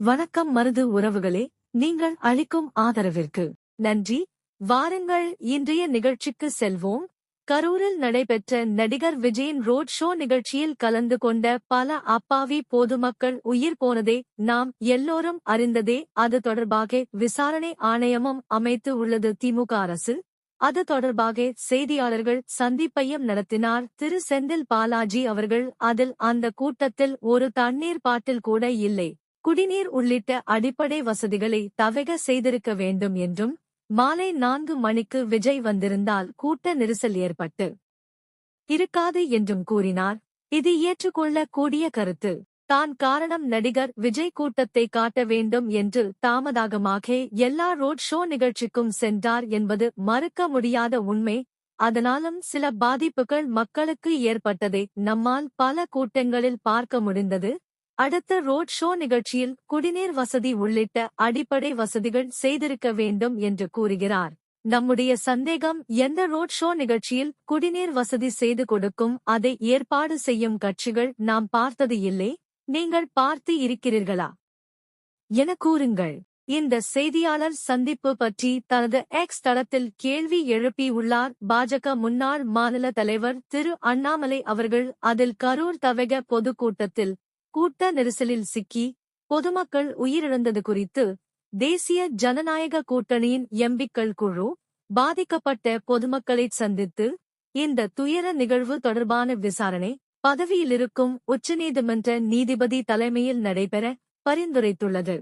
வணக்கம் மருது உறவுகளே நீங்கள் அளிக்கும் ஆதரவிற்கு. நன்றி. வாருங்கள் இன்றைய நிகழ்ச்சிக்கு செல்வோம். கரூரில் நடைபெற்ற நடிகர் விஜயின் ரோட் ஷோ நிகழ்ச்சியில் கலந்து கொண்ட பல அப்பாவி பொதுமக்கள் உயிர் போனதே நாம் எல்லோரும் அறிந்ததே. அது தொடர்பாக விசாரணை ஆணையமும் அமைத்து உள்ளது திமுக அரசு. அது தொடர்பாக செய்தியாளர்கள் சந்திப்பையும் நடத்தினார் திரு செந்தில் பாலாஜி அவர்கள். அதில் அந்த கூட்டத்தில் ஒரு தண்ணீர் பாட்டில் கூட இல்லை. குடிநீர் உள்ளிட்ட அடிப்படை வசதிகளை தவக செய்திருக்க வேண்டும் என்றும் மாலை நான்கு மணிக்கு விஜய் வந்திருந்தால் கூட்ட நெரிசல் ஏற்பட்டு இருக்காது என்றும் கூறினார். இது ஏற்றுக்கொள்ள கூடிய கருத்து. தான் காரணம் நடிகர் விஜய் கூட்டத்தை காட்ட வேண்டும் என்று தாமதாகமாக எல்லா ரோட் ஷோ நிகழ்ச்சிக்கும் சென்றார் என்பது மறுக்க முடியாத உண்மை. அதனாலும் சில பாதிப்புகள் மக்களுக்கு ஏற்பட்டதை நம்மால் பல கூட்டங்களில் பார்க்க முடிந்தது. அடுத்த ரோட் ஷோ நிகழ்ச்சியில் குடிநீர் வசதி உள்ளிட்ட அடிப்படை வசதிகள் செய்திருக்க வேண்டும் என்று கூறுகிறார். நம்முடைய சந்தேகம் எந்த ரோட் ஷோ நிகழ்ச்சியில் குடிநீர் வசதி செய்து கொடுக்கும் அதை ஏற்பாடு செய்யும் கட்சிகள் நாம் பார்த்தது இல்லை? நீங்கள் பார்த்து இருக்கிறீர்களா? என கூறுங்கள். இந்த செய்தியாளர் சந்திப்பு பற்றி தனது எக்ஸ் தளத்தில் கேள்வி எழுப்பியுள்ளார் பாஜக முன்னாள் மாநில தலைவர் திரு அண்ணாமலை அவர்கள் அதில் கரூர் தவக பொதுக்கூட்டத்தில் கூட்ட நெரிசலில் சிக்கி பொதுமக்கள் உயிரிழந்தது குறித்து தேசிய ஜனநாயக கூட்டணியின் எம்பிக்கள் குழு பாதிக்கப்பட்ட பொதுமக்களை சந்தித்து இந்த துயர நிகழ்வு தொடர்பான விசாரணை பதவியிலிருக்கும் உச்சநீதிமன்ற நீதிபதி தலைமையில் நடைபெற பரிந்துரைத்துள்ளது.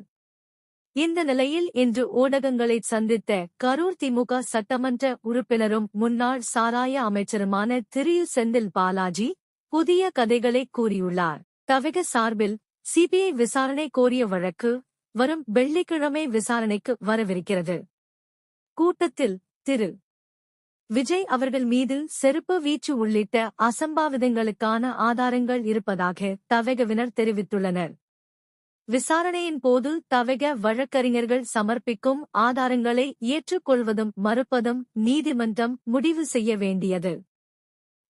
இந்த நிலையில் இன்று ஊடகங்களை சந்தித்த கரூர் திமுக சட்டமன்ற உறுப்பினரும் முன்னாள் சாராய அமைச்சருமான திரு. செந்தில் பாலாஜி புதிய கதைகளை கூறியுள்ளார். தவிக சார்பில் சிபிஐ விசாரணை கோரிய வழக்கு வரும் வெள்ளிக்கிழமை விசாரணைக்கு வரவிருக்கிறது. கூட்டத்தில் திரு. விஜய் அவர்கள் மீது செருப்பு வீச்சு உள்ளிட்ட அசம்பாவிதங்களுக்கான ஆதாரங்கள் இருப்பதாக தவகவினர் தெரிவித்துள்ளனர். விசாரணையின் போது தவக வழக்கறிஞர்கள் சமர்ப்பிக்கும் ஆதாரங்களை ஏற்றுக்கொள்வதும் மறுப்பதும் நீதிமன்றம் முடிவு செய்ய வேண்டியது.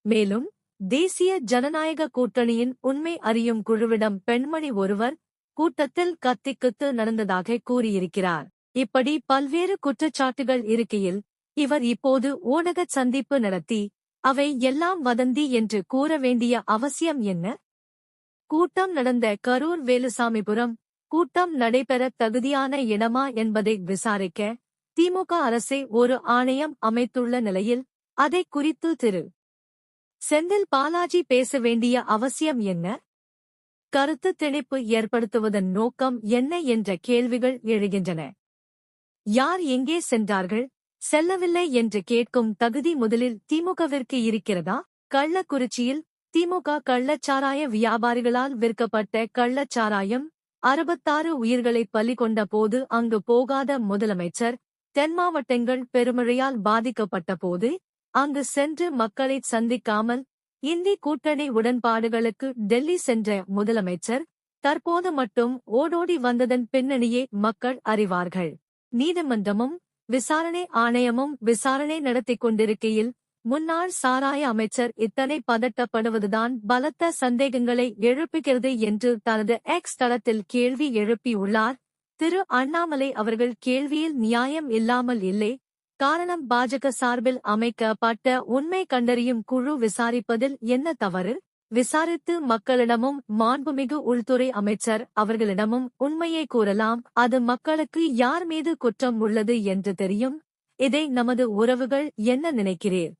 மேலும் தேசிய ஜனநாயக கூட்டணியின் உண்மை அறியும் குழுவிடம் பெண்மணி ஒருவர் கூட்டத்தில் கத்திக்குத்து நடந்ததாக கூறியிருக்கிறார். இப்படி பல்வேறு குற்றச்சாட்டுகள் இருக்கையில் இவர் இப்போது ஊடக சந்திப்பு நடத்தி அவை எல்லாம் வதந்தி என்று கூற வேண்டிய அவசியம் என்ன? கூட்டம் நடந்த கரூர் வேலுசாமிபுரம் கூட்டம் நடைபெற தகுதியான இடமா என்பதை விசாரிக்க திமுக அரசே ஒரு ஆணையம் அமைத்துள்ள நிலையில் அதை குறித்து திரு. செந்தில் பாலாஜி பேச வேண்டிய அவசியம் என்ன? கருத்து திணிப்பு ஏற்படுத்துவதன் நோக்கம் என்ன என்ற கேள்விகள் எழுகின்றன. யார் எங்கே சென்றார்கள்? செல்லவில்லை என்று கேட்கும் தகுதி முதலில் திமுகவிற்கு இருக்கிறதா? கள்ளக்குறிச்சியில் திமுக கள்ளச்சாராய வியாபாரிகளால் விற்கப்பட்ட கள்ளச்சாராயம் அறுபத்தாறு உயிர்களை பலி கொண்ட போது அங்கு போகாத முதலமைச்சர் தென் மாவட்டங்கள் பெருமழையால் பாதிக்கப்பட்ட போது அங்கு சென்று மக்களை சந்திக்காமல் இந்தி கூட்டணி உடன்பாடுகளுக்கு டெல்லி சென்ற முதலமைச்சர் தற்போது மட்டும் ஓடோடி வந்ததன் பின்னணியே மக்கள் அறிவார்கள். நீதிமன்றமும் விசாரணை ஆணையமும் விசாரணை நடத்திக் கொண்டிருக்கையில் முன்னாள் சாராய அமைச்சர் இத்தனை பதட்டப்படுவதுதான் பலத்த சந்தேகங்களை எழுப்புகிறது என்று தனது எக்ஸ் தளத்தில் கேள்வி எழுப்பியுள்ளார். திரு அண்ணாமலை அவர்கள் கேள்வியில் நியாயம் இல்லாமல் இல்லை காரணம் பாஜக சார்பில் அமைக்கப்பட்ட உண்மை கண்டறியும் குழு விசாரிப்பதில் என்ன தவறு? விசாரித்து மக்களிடமும் மாண்புமிகு உள்துறை அமைச்சர் அவர்களிடமும் உண்மையை கூறலாம். அது மக்களுக்கு யார் மீது குற்றம் உள்ளது என்று தெரியும். இதை நமது உறவுகள் என்ன நினைக்கிறீர்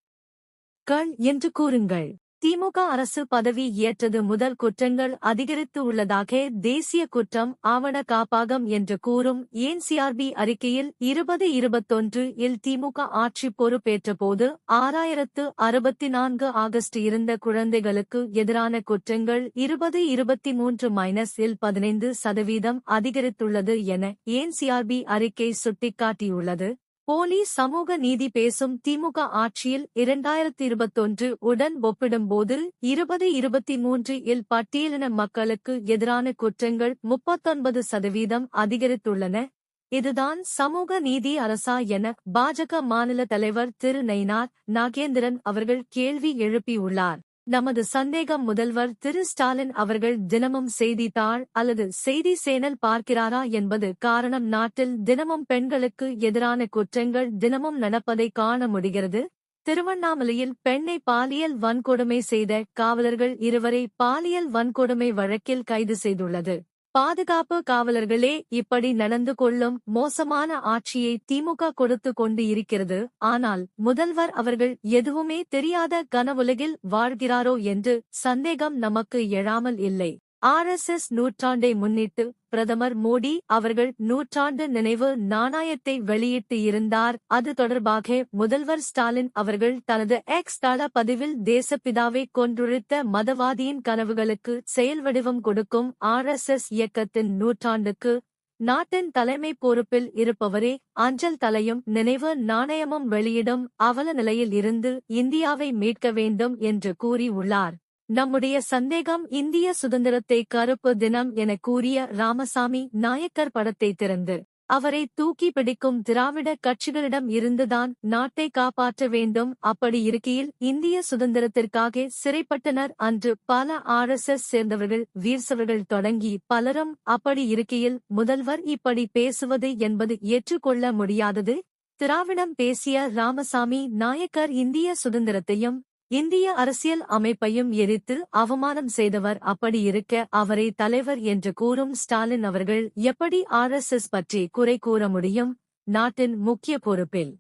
கள் என்று கூறுங்கள். திமுக அரசு பதவி ஏற்றது முதல் குற்றங்கள் அதிகரித்து உள்ளதாக தேசிய குற்றம் ஆவண காப்பாகம் என்று கூறும் ஏன்சிஆர்பி அறிக்கையில் இருபது இருபத்தொன்று இல் திமுக ஆட்சி பொறுப்பேற்றபோது ஆறாயிரத்து அறுபத்தி நான்கு ஆகஸ்ட் இருந்த குழந்தைகளுக்கு எதிரான குற்றங்கள் இருபது இருபத்தி மூன்று மைனஸ் இல் பதினைந்து சதவீதம் அதிகரித்துள்ளது என ஏன்சிஆர்பி அறிக்கை சுட்டிக்காட்டியுள்ளது? போலி சமூக நீதி பேசும் திமுக ஆட்சியில் இரண்டாயிரத்தி இருபத்தொன்று உடன் ஒப்பிடும்போது இருபது இருபத்தி மூன்று இல் பட்டியலின மக்களுக்கு எதிரான குற்றங்கள் முப்பத்தொன்பது சதவீதம் அதிகரித்துள்ளன. இதுதான் சமூக நீதி அரசா என பாஜக மாநில தலைவர் திரு நயினார் நாகேந்திரன் அவர்கள் கேள்வி எழுப்பியுள்ளார். நமது சந்தேகம் முதல்வர் திரு ஸ்டாலின் அவர்கள் தினமும் செய்தித்தாள் அல்லது செய்தி சேனல் பார்க்கிறாரா என்பது காரணம் நாட்டில் தினமும் பெண்களுக்கு எதிரான குற்றங்கள் தினமும் நடப்பதை காண முடிகிறது. திருவண்ணாமலையில் பெண்ணை பாலியல் வன்கொடுமை செய்த காவலர்கள் இருவரை பாலியல் வன்கொடுமை வழக்கில் கைது செய்துள்ளது. பாதுகாப்பு காவலர்களே இப்படி நடந்து கொள்ளும் மோசமான ஆட்சியை திமுக கொடுத்து கொண்டு இருக்கிறது. ஆனால் முதல்வர் அவர்கள் எதுவுமே தெரியாத கனவுலகில் வாழ்கிறாரோ என்று சந்தேகம் நமக்கு எழாமல் இல்லை. ஆர்எஸ்எஸ் நூற்றாண்டை முன்னிட்டு பிரதமர் மோடி அவர்கள் நூற்றாண்டு நினைவு நாணயத்தை வெளியிட்டு இருந்தார் அது தொடர்பாக முதல்வர் ஸ்டாலின் அவர்கள் தனது எக்ஸ் தள பதிவில் தேசப்பிதாவை கொன்றுழித்த மதவாதியின் கனவுகளுக்கு செயல் வடிவம் கொடுக்கும் ஆர்எஸ்எஸ் இயக்கத்தின் நூற்றாண்டுக்கு நாட்டின் தலைமை பொறுப்பில் இருப்பவரே அஞ்சல் தலையும் நினைவு நாணயமும் வெளியிடும் அவல நிலையில் இருந்து இந்தியாவை மீட்க வேண்டும் என்று கூறியுள்ளார். நம்முடைய சந்தேகம் இந்திய சுதந்திரத்தை கருப்பு தினம் என கூறிய ராமசாமி நாயக்கர் படத்தை திறந்து அவரை தூக்கி பிடிக்கும் திராவிட கட்சிகளிடம் இருந்துதான் நாட்டை காப்பாற்ற வேண்டும் அப்படி இருக்கையில் இந்திய சுதந்திரத்திற்காக சிறைப்பட்டனர் அன்று பல ஆர் எஸ் எஸ் சேர்ந்தவர்கள் வீர்சவர்கள் தொடங்கி பலரும் அப்படி இருக்கையில் முதல்வர் இப்படி பேசுவது என்பது ஏற்றுக்கொள்ள முடியாதது. திராவிடம் பேசிய ராமசாமி நாயக்கர் இந்திய சுதந்திரத்தையும் இந்திய அரசியல் அமைப்பையும் எரித்து அவமானம் செய்தவர் அப்படி இருக்க அவரை தலைவர் என்று கூறும் ஸ்டாலின் அவர்கள் எப்படி ஆர்எஸ்எஸ் பற்றி குறை கூற முடியும்? நாட்டின் முக்கிய பொறுப்பில்.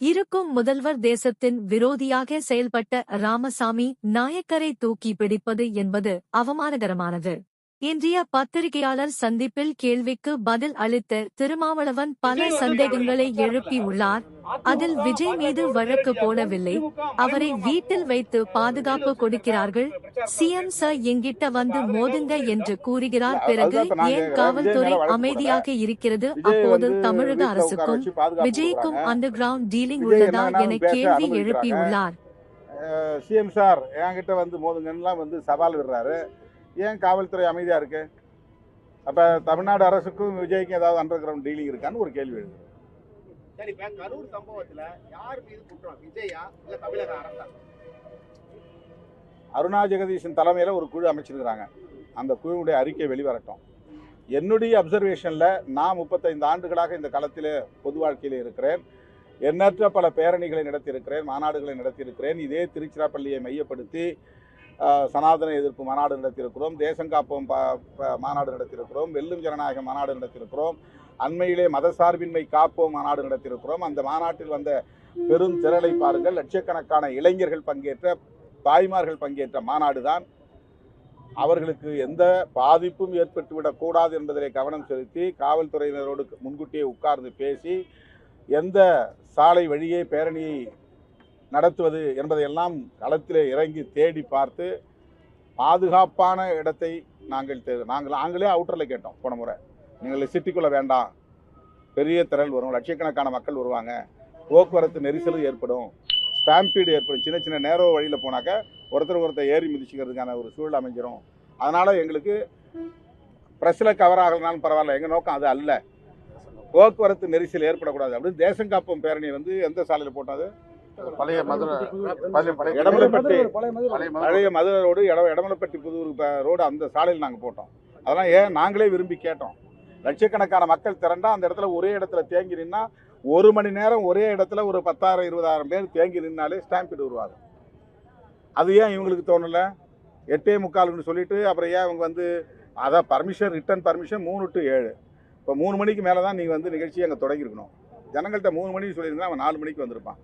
இருக்கும் முதல்வர் தேசத்தின் விரோதியாக செயல்பட்ட ராமசாமி நாயக்கரை தூக்கி பிடிப்பது என்பது அவமானகரமானது. இன்றைய பத்திரிகையாளர் சந்திப்பில் கேள்விக்கு பதில் அளித்த திருமாவளவன் பல சந்தேகங்களை எழுப்பியுள்ளார். அதில் விஜய் மீது வழக்கு போடவில்லை. அவரை வீட்டில் வைத்து பாதுகாப்பு கொடுக்கிறார்கள். சிஎம் சார் எங்கிட்ட வந்து மோதுங்க என்று கூறுகிறார். பிறகு ஏன் காவல்துறை அமைதியாக இருக்கிறது? அப்போது தமிழக அரசுக்கும் விஜய்க்கும் அண்டர் கிரவுண்ட் டீலிங் உள்ளதா என கேள்வி எழுப்பியுள்ளார். சிஎம் சார் என்கிட்ட வந்து மோதுங்கன்னுலாம் வந்து சவால் விடுறாரு. ஏன் காவல்துறை அமைதியாக இருக்கு? அப்போ தமிழ்நாடு அரசுக்கும் விஜய்க்கும் ஏதாவது அண்டர் கிரவுண்ட் டீலிங் இருக்கான்னு ஒரு கேள்வி எழுது. சரி இப்ப கரூர் சம்பவத்துல யார் மீது குற்றம்? விஜயா இல்ல தமிழக அரசா? அருணா ஜெகதீஷன் தலைமையில் ஒரு குழு அமைச்சிருக்கிறாங்க. அந்த குழுவுடைய அறிக்கை வெளிவரட்டும். என்னுடைய அப்சர்வேஷனில் நான் முப்பத்தைந்து ஆண்டுகளாக இந்த களத்தில் பொது வாழ்க்கையில் இருக்கிறேன். எண்ணற்ற பல பேரணிகளை நடத்தியிருக்கிறேன் மாநாடுகளை நடத்தியிருக்கிறேன். இதே திருச்சிராப்பள்ளியை மையப்படுத்தி சனாதன எதிர்ப்பு மாநாடு நடத்தியிருக்கிறோம் தேசம் காப்போம் ப- மாநாடு நடத்தியிருக்கிறோம் வெல்லும் ஜனநாயக மாநாடு நடத்தியிருக்கிறோம் அண்மையிலே மதசார்பின்மை காப்போம் மாநாடு நடத்தியிருக்கிறோம். அந்த மாநாட்டில் வந்த பெரும் திரளை பாருங்கள் லட்சக்கணக்கான இளைஞர்கள் பங்கேற்ற தாய்மார்கள் பங்கேற்ற மாநாடு தான் அவர்களுக்கு எந்த பாதிப்பும் ஏற்பட்டுவிடக் கூடாது என்பதிலே கவனம் செலுத்தி காவல்துறையினரோடு முன்கூட்டியே உட்கார்ந்து பேசி எந்த சாலை வழியே பேரணியை நடத்துவது என்பதையெல்லாம் களத்திலே இறங்கி தேடி பார்த்து பாதுகாப்பான இடத்தை நாங்கள் தே- நாங்கள் நாங்களே அவுட்டரில் கேட்டோம் போன முறை. நீங்கள் சிட்டிக்குள்ளே வேண்டாம். பெரிய திரள் வரும். லட்சக்கணக்கான மக்கள் வருவாங்க. போக்குவரத்து நெரிசலும் ஏற்படும். ஸ்டாம்பீடு ஏற்படும். சின்ன சின்ன நேரோ வழியில் போனாக்க ஒருத்தர் ஒருத்தர் ஏறி மிதிச்சுக்கிறதுக்கான ஒரு சூழல் அமைஞ்சிரும். அதனால் எங்களுக்கு ப்ரெஸ்ஸில் கவர் ஆகலனாலும் பரவாயில்ல. எங்கள் நோக்கம் அது அல்ல. போக்குவரத்து நெரிசல் ஏற்படக்கூடாது. அப்படின்னு தேசம் காப்போம் பேரணி வந்து எந்த சாலையில் போட்டது பழைய மதுரை இடமலைப்பட்டி பழைய மதுரை ரோடு இட இடமலைப்பட்டி புதூர் ரோடு அந்த சாலையில் நாங்கள் போட்டோம். அதெல்லாம் ஏன் நாங்களே விரும்பி கேட்டோம். லட்சக்கணக்கான மக்கள் திரண்டா அந்த இடத்துல ஒரே இடத்துல தேங்கி நின்னா ஒரு மணி நேரம் ஒரே இடத்துல ஒரு பத்தாயிரம் இருபதாயிரம் பேர் தேங்கி நின்னாலே ஸ்டாம்பிட் வருவாங்க. அது ஏன் இவங்களுக்கு தோணலை? எட்டே முக்காலுன்னு சொல்லிட்டு அப்புறம் ஏன் அவங்க வந்து அதான் பர்மிஷன் ரிட்டர்ன் பர்மிஷன் மூணு டு ஏழு. இப்போ மூணு மணிக்கு மேலே தான் நீங்கள் வந்து நிகழ்ச்சியை அங்கே தொடங்கியிருக்கணும். ஜனங்கள்கிட்ட மூணு மணிக்கு சொல்லியிருந்தா அவன் நாலு மணிக்கு வந்திருப்பான்.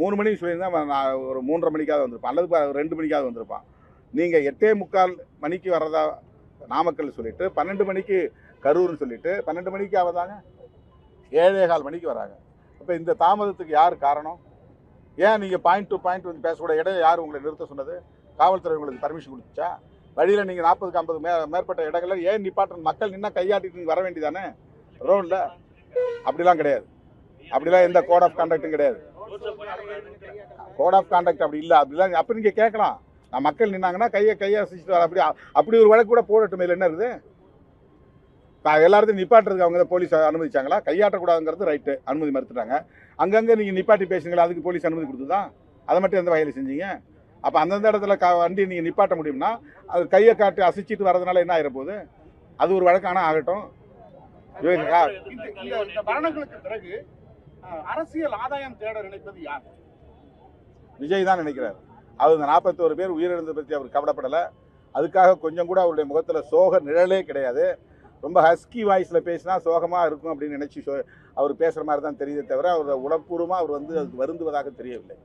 மூணு மணிக்கு சொல்லியிருந்தா நான் ஒரு மூன்றரை மணிக்காவது வந்திருப்பான். அல்லது ரெண்டு மணிக்காவது வந்திருப்பான். நீங்கள் எட்டே முக்கால் மணிக்கு வர்றதா நாமக்கல் சொல்லிட்டு பன்னெண்டு மணிக்கு கரூர்னு சொல்லிட்டு பன்னெண்டு மணிக்கு ஆவதாங்க ஏழே கால் மணிக்கு வராங்க. இப்போ இந்த தாமதத்துக்கு யார் காரணம்? ஏன் நீங்கள் பாயிண்ட் டு பாயிண்ட் வந்து பேசக்கூட இடம் யார் உங்களை நிறுத்த சொன்னது? காவல்துறை உங்களுக்கு பர்மிஷன் கொடுத்துச்சா? வழியில் நீங்கள் நாற்பதுக்கு ஐம்பது மே மேற்பட்ட இடங்களில் ஏன் நிப்பாட்டன் மக்கள் நின்னா கையாட்டிட்டு வர வேண்டியதானே ரோடில் அப்படிலாம் கிடையாது. அப்படிலாம் எந்த கோட் ஆஃப் கண்டக்ட்டும் கிடையாது. கோட் ஆஃப் கான்டாக்ட் அப்படி இல்லை. அப்படிலாம் அப்போ நீங்கள் கேட்கலாம். நான் மக்கள் நின்னாங்கன்னா கையை கையை அசைச்சிட்டு வர அப்படி அப்படி ஒரு வழக்கு கூட போடட்டும் இதில் என்ன இருக்குது நான் எல்லாத்தையும் நிப்பாட்டுறதுக்கு அவங்க தான் போலீஸ் அனுமதிச்சாங்களா? கையாட்டக்கூடாதுங்கிறது ரைட்டு அனுமதி மறுத்துட்டாங்க. அங்கங்கே நீங்கள் நிப்பாட்டி பேசுங்களா அதுக்கு போலீஸ் அனுமதி கொடுத்துதான் அதை மட்டும் எந்த வகையில் செஞ்சீங்க? அப்போ அந்தந்த இடத்துல க வண்டி நீங்கள் நிப்பாட்ட முடியும்னா அது கையை காட்டி அசைச்சிட்டு வரதுனால என்ன ஆயிர போகுது? அது ஒரு வழக்கான ஆகட்டும். மரணங்களுக்கு பிறகு அரசியல் ஆதாயம் தேட நினைப்பது யார்? விஜய் தான் நினைக்கிறார். அவர் இந்த நாற்பத்தோரு பேர் உயிரிழந்ததை பற்றி அவர் கவலைப்படலை. அதுக்காக கொஞ்சம் கூட அவருடைய முகத்தில் சோக நிழலே கிடையாது. ரொம்ப ஹஸ்கி வாய்ஸில் பேசினா சோகமாக இருக்கும் அப்படின்னு நினச்சி அவர் பேசுகிற மாதிரி தான் தெரியுதே தவிர அவர் உளப்பூர்வமாக அவர் வந்து அதுக்கு வருந்துவதாக தெரியவில்லை.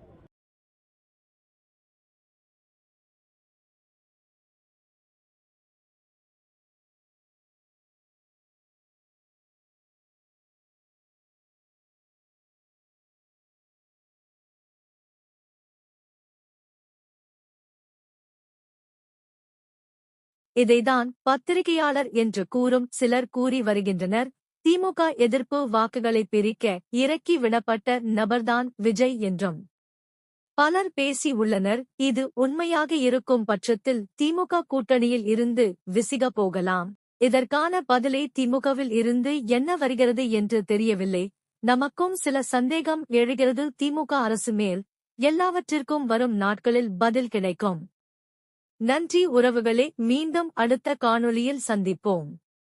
இதைதான் பத்திரிகையாளர் என்று கூறும் சிலர் கூறி வருகின்றனர். திமுக எதிர்ப்பு வாக்குகளை பிரிக்க இறக்கி விடப்பட்ட நபர்தான் விஜய் என்றும் பலர் பேசி உள்ளனர். இது உண்மையாக இருக்கும் பட்சத்தில் திமுக கூட்டணியில் இருந்து விசிக போகலாம். இதற்கான பதிலை திமுகவில் இருந்து என்ன வருகிறது என்று தெரியவில்லை. நமக்கும் சில சந்தேகம் எழுகிறது. திமுக அரசு மேல் எல்லாவற்றிற்கும் வரும் நாட்களில் பதில் கிடைக்கும். நன்றி உறவுகளே மீண்டும் அடுத்த காணொளியில் சந்திப்போம்.